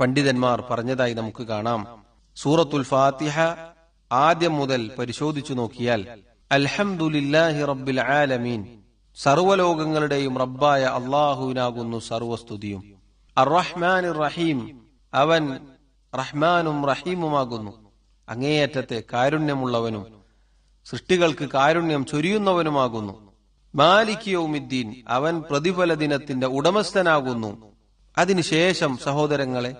പണ്ഡിതന്മാർ പറഞ്ഞതായി നമുക്ക് കാണാം. സൂറത്തുൽ ഫാത്തിഹ ആദ്യം മുതൽ പരിശോധിച്ചു നോക്കിയാൽ അൽഹംദുലില്ലാഹി റബ്ബിൽ ആലമീൻ സർവലോകങ്ങളുടെയും റബ്ബായ അള്ളാഹുവിനാകുന്നു സർവസ്തുതിയും. അറഹ്മാൻ റഹീം അവൻ റഹ്മാനും റഹീമുമാകുന്നു. അങ്ങേയറ്റത്തെ കാരുണ്യമുള്ളവനും സൃഷ്ടികൾക്ക് കാരുണ്യം ചൊരിയുന്നവനുമാകുന്നു. മാലിക് യൗമിദ്ദീൻ അവൻ പ്രതിഫല ദിനത്തിന്റെ ഉടമസ്ഥനാകുന്നു. അതിനുശേഷം സഹോദരങ്ങളെ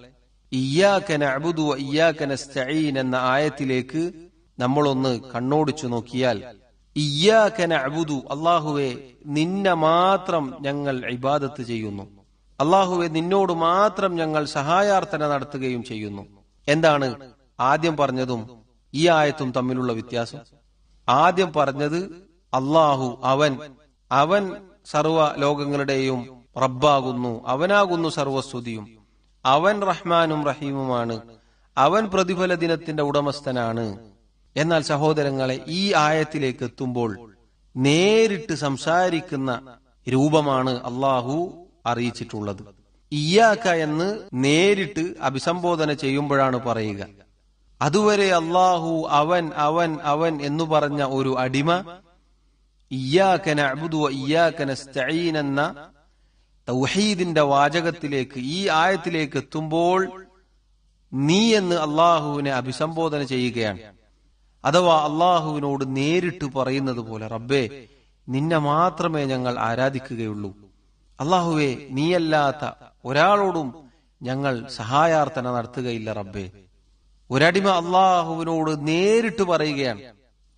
എന്ന ആയത്തിലേക്ക് നമ്മളൊന്ന് കണ്ണോടിച്ചു നോക്കിയാൽ ഇയ്യാക്കന അബുദു അള്ളാഹുവെ നിന്നെ മാത്രം ഞങ്ങൾ ഇബാദത്ത് ചെയ്യുന്നു. അള്ളാഹുവെ നിന്നോട് മാത്രം ഞങ്ങൾ സഹായാർത്ഥന നടത്തുകയും ചെയ്യുന്നു. എന്താണ് ആദ്യം പറഞ്ഞതും ഈ ആയത്തും തമ്മിലുള്ള വ്യത്യാസം? ആദ്യം പറഞ്ഞത് അള്ളാഹു അവൻ അവൻ സർവ ലോകങ്ങളുടെയും റബ്ബാകുന്നു അവനാകുന്നു സർവസ്തുതിയും. അവൻ റഹ്മാനും റഹീമുമാണ്. അവൻ പ്രതിഫല ദിനത്തിന്റെ ഉടമസ്ഥനാണ്. എന്നാൽ സഹോദരങ്ങളെ ഈ ആയത്തിലേക്ക് എത്തുമ്പോൾ നേരിട്ട് സംസാരിക്കുന്ന രൂപമാണ് അള്ളാഹു അറിയിച്ചിട്ടുള്ളത്. ഇയാക്ക എന്ന് നേരിട്ട് അഭിസംബോധന ചെയ്യുമ്പോഴാണ് പറയുക. അതുവരെ അള്ളാഹു അവൻ അവൻ അവൻ എന്നു പറഞ്ഞ ഒരു അടിമ ഇയാക്കന അബുദു ഇയാക്കന എന്ന തൗഹീദിന്റെ വാചകത്തിലേക്ക് ഈ ആയത്തിലേക്ക് എത്തുമ്പോൾ നീ എന്ന് അള്ളാഹുവിനെ അഭിസംബോധന ചെയ്യുകയാണ്. അഥവാ അള്ളാഹുവിനോട് നേരിട്ട് പറയുന്നത് പോലെ റബ്ബേ നിന്നെ മാത്രമേ ഞങ്ങൾ ആരാധിക്കുകയുള്ളൂ. അള്ളാഹുവെ നീയല്ലാത്ത ഒരാളോടും ഞങ്ങൾ സഹായാർത്ഥന നടത്തുകയില്ല റബ്ബേ. ഒരടിമ അള്ളാഹുവിനോട് നേരിട്ട് പറയുകയാണ്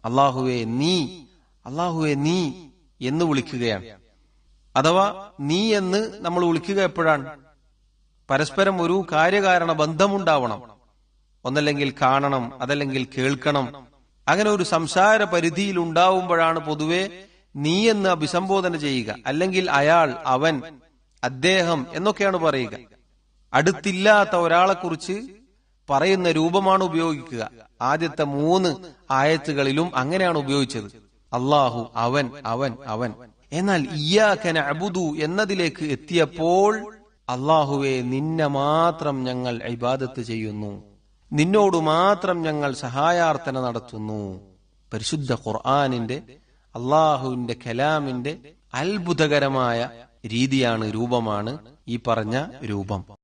അള്ളാഹുവെ നീ അള്ളാഹുവെ നീ എന്ന് വിളിക്കുകയാണ്. അഥവാ നീ എന്ന് നമ്മൾ വിളിക്കുക എപ്പോഴാണ്? പരസ്പരം ഒരു കാര്യകാരണ ബന്ധമുണ്ടാവണം. ഒന്നല്ലെങ്കിൽ കാണണം അതല്ലെങ്കിൽ കേൾക്കണം. അങ്ങനെ ഒരു സംസാര പരിധിയിൽ ഉണ്ടാവുമ്പോഴാണ് പൊതുവെ നീ എന്ന് അഭിസംബോധന ചെയ്യുക. അല്ലെങ്കിൽ അയാൾ അവൻ അദ്ദേഹം എന്നൊക്കെയാണ് പറയുക. അടുത്തില്ലാത്ത ഒരാളെ കുറിച്ച് പറയുന്ന രൂപമാണ് ഉപയോഗിക്കുക. ആദ്യത്തെ മൂന്ന് ആയത്തുകളിലും അങ്ങനെയാണ് ഉപയോഗിച്ചത്. അള്ളാഹു അവൻ അവൻ അവൻ. എന്നാൽ ഇയാക്കന അബുദു എന്നതിലേക്ക് എത്തിയപ്പോൾ അള്ളാഹുവെ നിന്നെ മാത്രം ഞങ്ങൾ ഇബാദത്ത് ചെയ്യുന്നു. നിന്നോട് മാത്രം ഞങ്ങൾ സഹായാർത്ഥന നടത്തുന്നു. പരിശുദ്ധ ഖുർആാനിന്റെ അള്ളാഹുവിന്റെ കലാമിന്റെ അത്ഭുതകരമായ രീതിയാണ് രൂപമാണ് ഈ പറഞ്ഞ രൂപം.